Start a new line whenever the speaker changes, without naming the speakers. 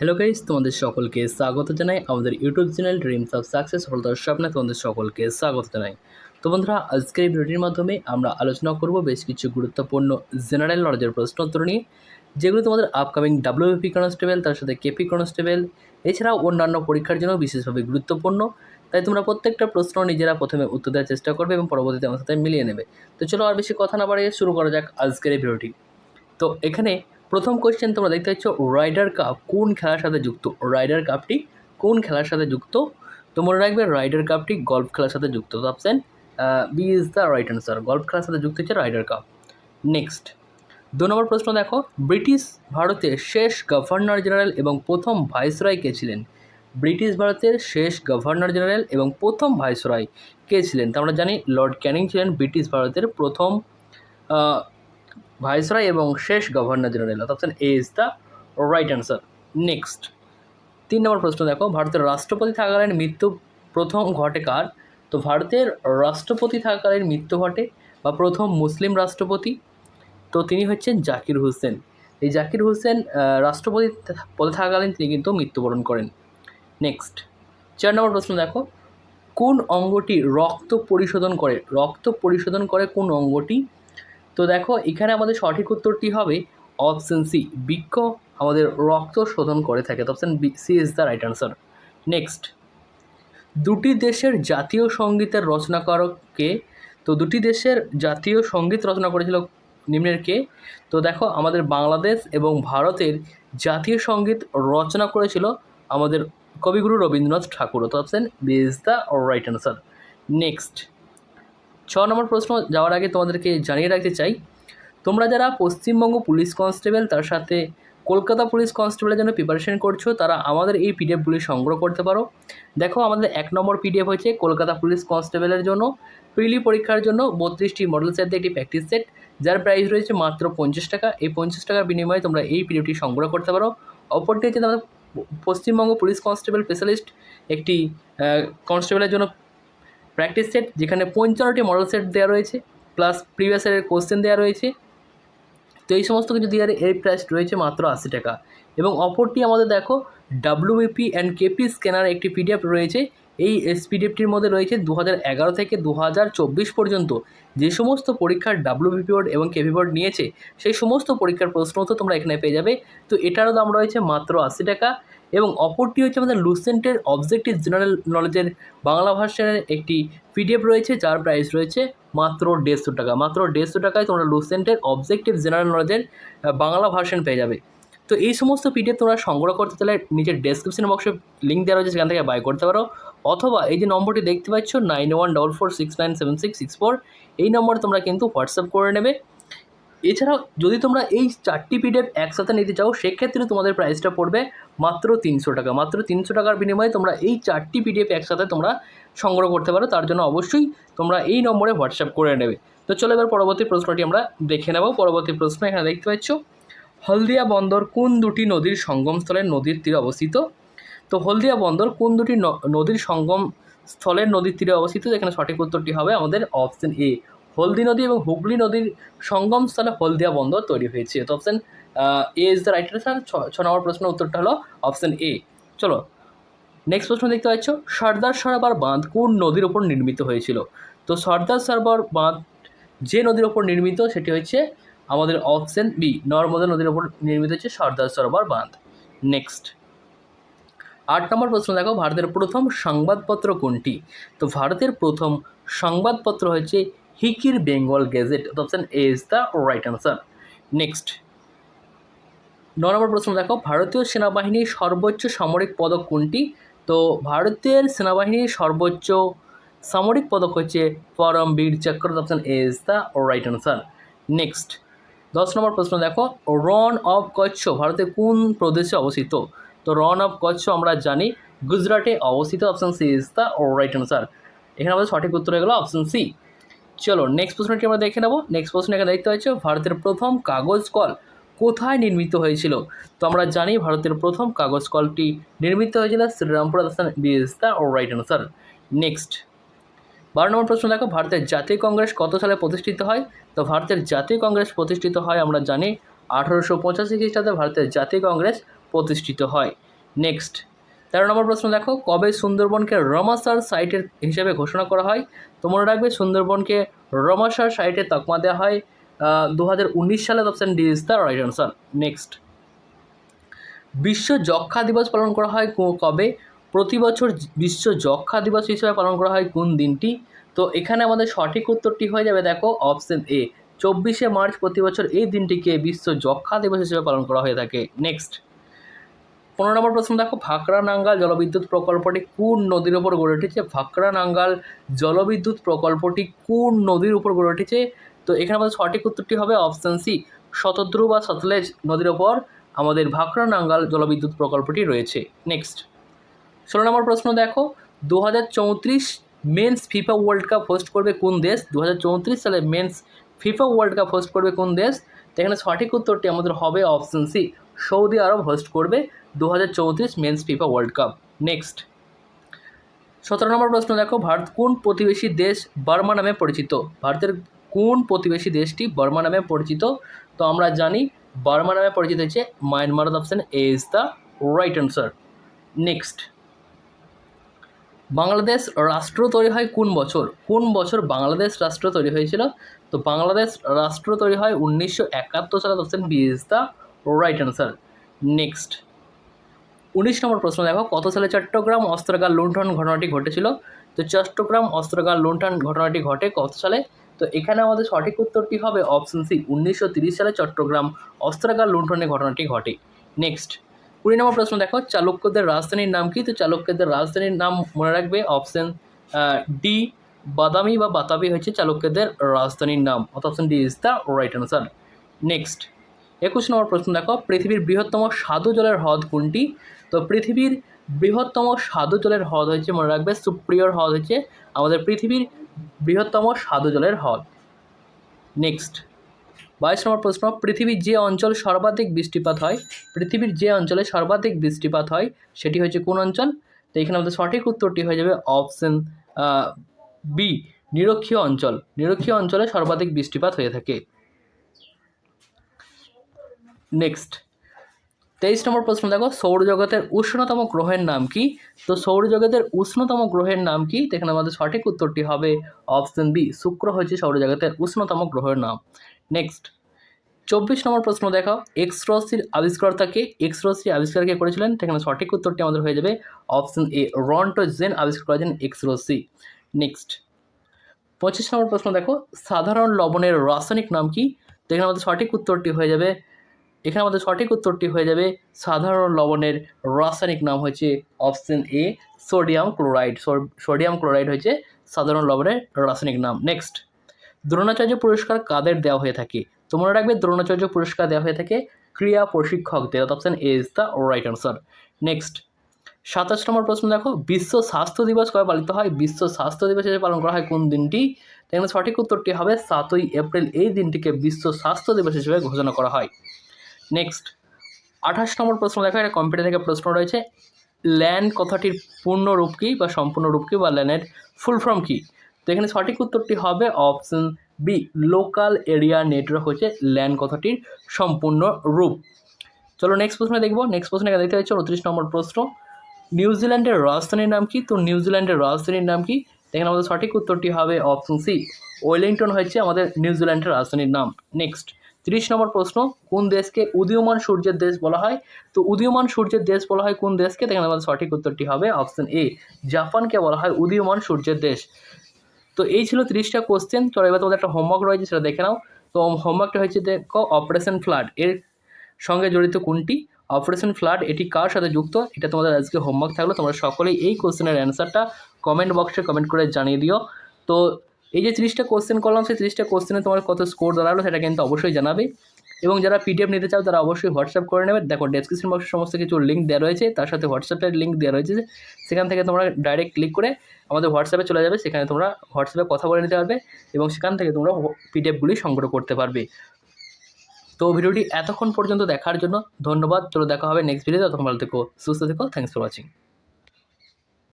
Hello guys তোমাদের সকলকে স্বাগত জানাই আমাদের YouTube channel dreams of success Haldar স্বপ্নে তোমাদের সকলকে স্বাগত জানাই। তো বন্ধুরা, আজকের ভিডিওটির মাধ্যমে আমরা আলোচনা করব বেশ কিছু গুরুত্বপূর্ণ জেনারেল নলেজের প্রশ্ন উত্তর নিয়ে, যেগুলো তোমাদের আপকামিং ডাব্লিউপি কনস্টেবল তার সাথে কেপি কনস্টেবল এছাড়াও অন্যান্য পরীক্ষার জন্য বিশেষভাবে গুরুত্বপূর্ণ। তাই তোমরা প্রত্যেকটা প্রশ্ন নিজেরা প্রথমে উত্তর দেওয়ার চেষ্টা করবে এবং পরবর্তীতে আমার সাথে মিলিয়ে নেবে। তো চলো আর বেশি কথা না বাড়িয়ে শুরু করা যাক আজকের এই ভিডিওটি। তো এখানে প্রথম কোয়েশ্চেন তোমরা দেখতে পাচ্ছ রাইডার কাপ কোন খেলার সাথে যুক্ত? রাইডার কাপটি কোন খেলার সাথে যুক্ত? তো মনে রাখবে রাইডার কাপটি গল্ফ খেলার সাথে যুক্ত। Option B is the right answer golf খেলার সাথে যুক্ত হচ্ছে রাইডার কাপ নেক্সট দু নম্বর প্রশ্ন দেখো। ব্রিটিশ ভারতের শেষ গভর্নর জেনারেল এবং প্রথম ভাইসরয় কে ছিলেন? ব্রিটিশ ভারতের শেষ গভর্নর জেনারেল এবং প্রথম ভাইসরয় কে ছিলেন? তো আমরা জানি লর্ড ক্যানিং ছিলেন ব্রিটিশ ভারতের প্রথম ভাইসরয় এবং শেষ governor general option A is the right answer next তিন নম্বর প্রশ্ন দেখো, ভারতের রাষ্ট্রপতি থাকাকালীন মৃত্যু প্রথম ঘটে কার? তো ভারতের রাষ্ট্রপতি থাকাকালীন মৃত্যু ঘটে বা প্রথম মুসলিম রাষ্ট্রপতি, তো তিনি হচ্ছেন জাকির হোসেন। এই জাকির হোসেন রাষ্ট্রপতি পদে থাকাকালীন তিনি কিন্তু মৃত্যুবরণ করেন। নেক্সট চার নম্বর প্রশ্ন দেখো, কোন অঙ্গটি রক্ত পরিশোধন করে? রক্ত পরিশোধন করে কোন অঙ্গটি? তো দেখো, এখানে আমাদের সঠিক উত্তরটি হবে অপশন সি বৃক্ষ আমাদের রক্ত শোধন করে থাকে। Option B C is the right answer next দুটি দেশের জাতীয় সঙ্গীতের রচনাকারককে, তো দুটি দেশের জাতীয় সংগীত রচনা করেছিল নিম্নের কে? তো দেখো, আমাদের বাংলাদেশ এবং ভারতের জাতীয় সংগীত রচনা করেছিল আমাদের কবিগুরু রবীন্দ্রনাথ ঠাকুর। তো option B is the right answer next ছ নম্বর প্রশ্ন যাওয়ার আগে তোমাদেরকে জানিয়ে রাখতে চাই, তোমরা যারা পশ্চিমবঙ্গ পুলিশ কনস্টেবল, তার সাথে কলকাতা পুলিশ কনস্টেবলের জন্য প্রিপারেশন করছ, তারা আমাদের এই পিডিএফগুলি সংগ্রহ করতে পারো। দেখো, আমাদের এক নম্বর পিডিএফ হচ্ছে কলকাতা পুলিশ কনস্টেবলের জন্য, প্রিলি পরীক্ষার জন্য বত্রিশটি মডেল সেট একটি প্র্যাকটিস সেট যার প্রাইস রয়েছে মাত্র পঞ্চাশ টাকা। এই পঞ্চাশ টাকার বিনিময়ে তোমরা এই পিডিএফটি সংগ্রহ করতে পারো। অপরটি হচ্ছে আমাদের পশ্চিমবঙ্গ পুলিশ কনস্টেবল স্পেশালিস্ট একটি কনস্টেবলের জন্য প্র্যাকটিস সেট যেখানে পঞ্চান্নটি মডেল সেট দেওয়া রয়েছে প্লাস প্রিভিয়াস ইয়ারের কোশ্চেন দেওয়া রয়েছে। তো এই সমস্ত কিছু দিয়ে এর প্রাইস রয়েছে মাত্র আশি টাকা। এবং অপরটি আমাদের দেখো ডাব্লিউপি অ্যান্ড কেপি স্ক্যানার একটি পিডিএফ রয়েছে। এই পিডিএফটির মধ্যে রয়েছে দু এগারো থেকে দু হাজার চব্বিশ পর্যন্ত। যে সমস্ত পরীক্ষার ডাব্লিউপি বোর্ড এবং কেপি বোর্ড নিয়েছে, সেই সমস্ত পরীক্ষার প্রশ্ন তো তোমরা এখানে পেয়ে যাবে। তো এটারও দাম রয়েছে মাত্র আশি টাকা। এবং অপরটি হচ্ছে আমাদের লুসেন্টের অবজেক্টিভ জেনারেল নলেজের বাংলা ভার্সনের একটি পিডিএফ রয়েছে, যার প্রাইস রয়েছে মাত্র দেড়শো টাকা। মাত্র দেড়শো টাকায় তোমরা লুসেন্টের অবজেক্টিভ জেনারেল নলেজের বাংলা ভার্সন পেয়ে যাবে। তো এই সমস্ত পিডিএফ তোমরা সংগ্রহ করতে চাইলে নিজের ডেসক্রিপশন বক্সে লিঙ্ক দেওয়া রয়েছে, সেখান থেকে বাই করতে পারো। অথবা এই যে নম্বরটি দেখতে পাচ্ছ nine one double four six nine seven six six four এই নম্বরে তোমরা কিন্তু হোয়াটসঅ্যাপ করে নেবে। এছাড়াও যদি তোমরা এই চারটি পিডিএফ একসাথে নিতে চাও, সেক্ষেত্রে তোমাদের প্রাইসটা পড়বে মাত্র তিনশো টাকা। মাত্র তিনশো টাকার বিনিময়ে তোমরা এই চারটি পিডিএফ একসাথে তোমরা সংগ্রহ করতে পারো। তার জন্য অবশ্যই তোমরা এই নম্বরে হোয়াটসঅ্যাপ করে নেবে। তো চলো এবার পরবর্তী প্রশ্নটি আমরা দেখে নেব। পরবর্তী প্রশ্ন এখানে দেখতে পাচ্ছ, হলদিয়া বন্দর কোন দুটি নদীর সঙ্গমস্থলের নদীর তীরে অবস্থিত? তো হলদিয়া বন্দর কোন দুটি নদীর সঙ্গম, স্থলের নদীর তীরে অবস্থিত? এখানে সঠিক উত্তরটি হবে আমাদের অপশন এ হলদি নদী এবং হুগলি নদীর সঙ্গম স্থলে হলদিয়া বন্দর তৈরি হয়েছে। তো option A is the right answer ছ নম্বর প্রশ্নের উত্তরটা হলো অপশন এ চলো নেক্সট প্রশ্ন দেখতে পাচ্ছ। সর্দার সরোবর বাঁধ কোন নদীর ওপর নির্মিত হয়েছিল? তো সর্দার সরোবর বাঁধ যে নদীর ওপর নির্মিত, সেটি হচ্ছে আমাদের অপশন বি নর্মদা নদীর ওপর নির্মিত হচ্ছে সর্দার সরোবর বাঁধ। নেক্সট আট নম্বর প্রশ্ন দেখো, ভারতের প্রথম সংবাদপত্র কোনটি? তো ভারতের প্রথম সংবাদপত্র হচ্ছে হিকির Bengal gazette option A is the right answer next ন নম্বর প্রশ্ন দেখো, ভারতীয় সেনাবাহিনীর সর্বোচ্চ সামরিক পদক কোনটি? তো ভারতের সেনাবাহিনীর সর্বোচ্চ সামরিক পদক হচ্ছে Param Vir Chakra option A is the right answer next দশ নম্বর প্রশ্ন দেখো রন অফ কচ্ছ ভারতের কোন প্রদেশে অবস্থিত? তো রন অফ কচ্ছ আমরা জানি, গুজরাটে অবস্থিত option C is the right answer এখানে আমাদের সঠিক উত্তর হয়ে গেল অপশন সি চলো নেক্সট প্রশ্নটি আমরা দেখে নেব। নেক্সট প্রশ্ন এখানে দেখতে পাচ্ছ ভারতের প্রথম কাগজ কল কোথায় নির্মিত হয়েছিল? তো আমরা জানি ভারতের প্রথম কাগজ কলটি নির্মিত হয়েছিল Serampore B is the right answer next বারো নম্বর প্রশ্ন দেখো, ভারতের জাতীয় কংগ্রেস কত সালে প্রতিষ্ঠিত হয়? তো ভারতের জাতীয় কংগ্রেস প্রতিষ্ঠিত হয়, আমরা জানি আঠারোশো পঁচাশি খ্রিস্টাব্দে ভারতের জাতীয় কংগ্রেস প্রতিষ্ঠিত হয়। নেক্সট তেরো নম্বর প্রশ্ন দেখো, কবে সুন্দরবনকে রমাসার সাইটের হিসেবে ঘোষণা করা হয়? তো মনে রাখবে, সুন্দরবনকে রমাসার সাইটে তকমা দেওয়া হয় দু হাজার উনিশ সালে। Option D is the right answer. Next. বিশ্ব যক্ষা দিবস পালন করা হয় কবে? প্রতি বছর বিশ্ব যক্ষা দিবস হিসেবে পালন করা হয় কোন দিনটি? তো এখানে আমাদের সঠিক উত্তরটি হয়ে যাবে দেখো, অপশন এ। চব্বিশে মার্চ প্রতি বছর এই দিনটিকে বিশ্ব যক্ষা দিবস হিসেবে পালন করা হয়ে থাকে। নেক্সট। পনেরো নম্বর প্রশ্ন, দেখো ভাকরা নাঙ্গাল জলবিদ্যুৎ প্রকল্পটি কোন নদীর উপর গড়ে উঠেছে? ভাকরা নাঙ্গাল জলবিদ্যুৎ প্রকল্পটি কোন নদীর উপর গড়ে উঠেছে? তো এখানে আমাদের সঠিক উত্তরটি হবে অপশান সি শতদ্রু বা সতলেজ নদীর ওপর আমাদের ভাকরা নাঙ্গাল জলবিদ্যুৎ প্রকল্পটি রয়েছে। নেক্সট ষোলো নম্বর প্রশ্ন, দেখো দু হাজার চৌত্রিশ men's FIFA World Cup host করবে কোন দেশ? দু হাজার চৌত্রিশ সালে men's FIFA World Cup host করবে কোন দেশ? তো এখানে সঠিক উত্তরটি আমাদের হবে অপশন সি, সৌদি আরব হোস্ট করবে। দু হাজার চৌত্রিশ men's FIFA World Cup. Next. সতেরো নম্বর প্রশ্ন, দেখো, ভারত কোন প্রতিবেশী দেশ বার্মা নামে পরিচিত? ভারতের কোন প্রতিবেশী দেশটি বার্মা নামে পরিচিত? তো আমরা জানি, বার্মা নামে পরিচিত হচ্ছে Myanmar option A is the right answer next Bangladesh রাষ্ট্র তৈরি হয় কোন বছর? কোন বছর বাংলাদেশ রাষ্ট্র তৈরি হয়েছিল? তো বাংলাদেশ রাষ্ট্র তৈরি হয় উনিশশো একাত্তর সালে option B is the right answer next উনিশ নম্বর প্রশ্ন, দেখো, কত সালে চট্টগ্রাম অস্ত্রাগার লুণ্ঠন ঘটনাটি ঘটেছিল? তো চট্টগ্রাম অস্ত্রাগার লুণ্ঠন ঘটনাটি ঘটে কত সালে? তো এখানে আমাদের সঠিক উত্তরটি হবে অপশন সি উনিশশো সালে চট্টগ্রাম অস্ত্রাগার লুণ্ঠনের ঘটনাটি ঘটে। নেক্সট কুড়ি নম্বর প্রশ্ন, দেখো, চালুক্যদের রাজধানীর নাম কি? তো চালুক্যদের রাজধানীর নাম মনে রাখবে অপশন ডি বাদামি বা বাতাবি হচ্ছে চালুক্যদের রাজধানীর নাম। অর্থাৎ option D is the right answer next একুশ নম্বর প্রশ্ন, দেখো, পৃথিবীর বৃহত্তম স্বাদু জলের হ্রদ কোনটি? তো পৃথিবীর বৃহত্তম স্বাদু জলের হ্রদ হচ্ছে মনে রাখবে, সুপ্রিয়র হ্রদ হচ্ছে আমাদের পৃথিবীর বৃহত্তম স্বাদু জলের হ্রদ। নেক্সট বাইশ নম্বর প্রশ্ন, পৃথিবীর যে অঞ্চল সর্বাধিক বৃষ্টিপাত হয়, পৃথিবীর যে অঞ্চলে সর্বাধিক বৃষ্টিপাত হয়, সেটি হচ্ছে কোন অঞ্চল? তো এখানে আমাদের সঠিক উত্তরটি হয়ে যাবে অপশন বি নিরক্ষীয় অঞ্চল। নিরক্ষীয় অঞ্চলে সর্বাধিক বৃষ্টিপাত হয়ে থাকে। নেক্সট তেইশ নম্বর প্রশ্ন, দেখো, সৌরজগতের উষ্ণতম গ্রহের নাম কি? তো সৌরজগতের উষ্ণতম গ্রহের নাম কি? এখানে আমাদের সঠিক উত্তরটি হবে অপশন বি শুক্র হচ্ছে সৌরজগতের উষ্ণতম গ্রহের নাম। নেক্সট চব্বিশ নম্বর প্রশ্ন, দেখো এক্স রশ্মির আবিষ্কর্তাকে এক্স রশ্মির আবিষ্কারকে করেছিলেন? সেখানে সঠিক উত্তরটি আমাদের হয়ে যাবে অপশন এ রন্টোজেন আবিষ্কার করেছেন এক্স রশ্মি নেক্সট পঁচিশ নম্বর প্রশ্ন, দেখো, সাধারণ লবণের রাসায়নিক নাম কি? এখানে আমাদের সঠিক উত্তরটি হয়ে যাবে এখানে আমাদের সঠিক উত্তরটি হয়ে যাবে সাধারণ লবণের রাসায়নিক নাম হচ্ছে option A sodium chloride. Sodium chloride হচ্ছে সাধারণ লবণের রাসায়নিক নাম। নেক্সট, দ্রোণাচার্য পুরস্কার কাদের দেওয়া হয়ে থাকে? তো মনে রাখবে দ্রোণাচার্য পুরস্কার দেওয়া হয়ে থাকে ক্রিয়া প্রশিক্ষকদের option A is the right answer. Next, সাতাশ নম্বর প্রশ্ন দেখো, বিশ্ব স্বাস্থ্য দিবস কবে পালিত হয়? বিশ্ব স্বাস্থ্য দিবস হিসেবে পালন করা হয় কোন দিনটি? এখানে সঠিক উত্তরটি হবে সাতই এপ্রিল। এই দিনটিকে বিশ্ব স্বাস্থ্য দিবস হিসেবে ঘোষণা করা হয়। নেক্সট আঠাশ নম্বর প্রশ্ন দেখো, এটা কম্পিউটার থেকে প্রশ্ন রয়েছে। ল্যান্ড কথাটির পূর্ণ রূপ কী বা সম্পূর্ণ রূপ কী বা ল্যান্ডের ফুল ফর্ম কী? তো এখানে সঠিক উত্তরটি হবে option B local area network হচ্ছে ল্যান্ড কথাটির সম্পূর্ণ রূপ। চলো নেক্সট প্রশ্ন দেখব। নেক্সট প্রশ্ন দেখতে পাচ্ছ উনত্রিশ নম্বর প্রশ্ন। নিউজিল্যান্ডের রাজধানীর নাম কি? তো নিউজিল্যান্ডের রাজধানীর নাম কি? এখানে আমাদের সঠিক উত্তরটি হবে অপশন সি ওয়েলিংটন হচ্ছে আমাদের নিউজিল্যান্ডের রাজধানীর নাম। নেক্সট তিরিশ নম্বর প্রশ্ন, কোন দেশকে উদীয়মান সূর্যের দেশ বলা হয়? তো উদীয়মান সূর্যের দেশ বলা হয় কোন দেশকে? এখানে আমাদের সঠিক উত্তরটি হবে অপশন এ জাপানকে বলা হয় উদীয়মান সূর্যের দেশ। তো এই ছিল তিরিশটা কোশ্চেন চলো এবার তোমাদের একটা হোমওয়ার্ক রয়েছে, সেটা দেখে নাও। তো হোমওয়ার্কটা হচ্ছে দেখো অপারেশন ফ্লাড এর সঙ্গে জড়িত কোনটি? অপারেশন ফ্লাড এটি কার সাথে যুক্ত? এটা তোমাদের আজকে হোমওয়ার্ক থাকল, তোমরা সকলেই এই কোশ্চেনের অ্যান্সারটা কমেন্ট বক্সে কমেন্ট করে জানিয়ে দিও। তো এই যে ত্রিশটা কোশ্চেন করলাম, সেই তিরিশটা কোশ্চেনে তোমার কত স্কোর দাঁড়াল সেটা কিন্তু অবশ্যই জানাবে। এবং যারা পিডিএফ নিতে চাও, তারা অবশ্যই হোয়াটসঅ্যাপ করে নেবে। দেখো ডেসক্রিপশন বক্সে সমস্ত কিছু লিঙ্ক দেওয়া রয়েছে। তার সাথে হোয়াটসঅ্যাপের লিঙ্ক দেওয়া রয়েছে। সেখান থেকে তোমরা ডাইরেক্ট ক্লিক করে আমাদের হোয়াটসঅ্যাপে চলে যাবে। সেখানে তোমরা হোয়াটসঅ্যাপে কথা বলে নিতে পারবে এবং সেখান থেকে তোমরা পিডিএফগুলি সংগ্রহ করতে পারবে। তো ভিডিওটি এতক্ষণ পর্যন্ত দেখার জন্য ধন্যবাদ। চলো দেখা হবে নেক্সট ভিডিওতে তখন ভালো থেকো, সুস্থ থেকো। Thanks for watching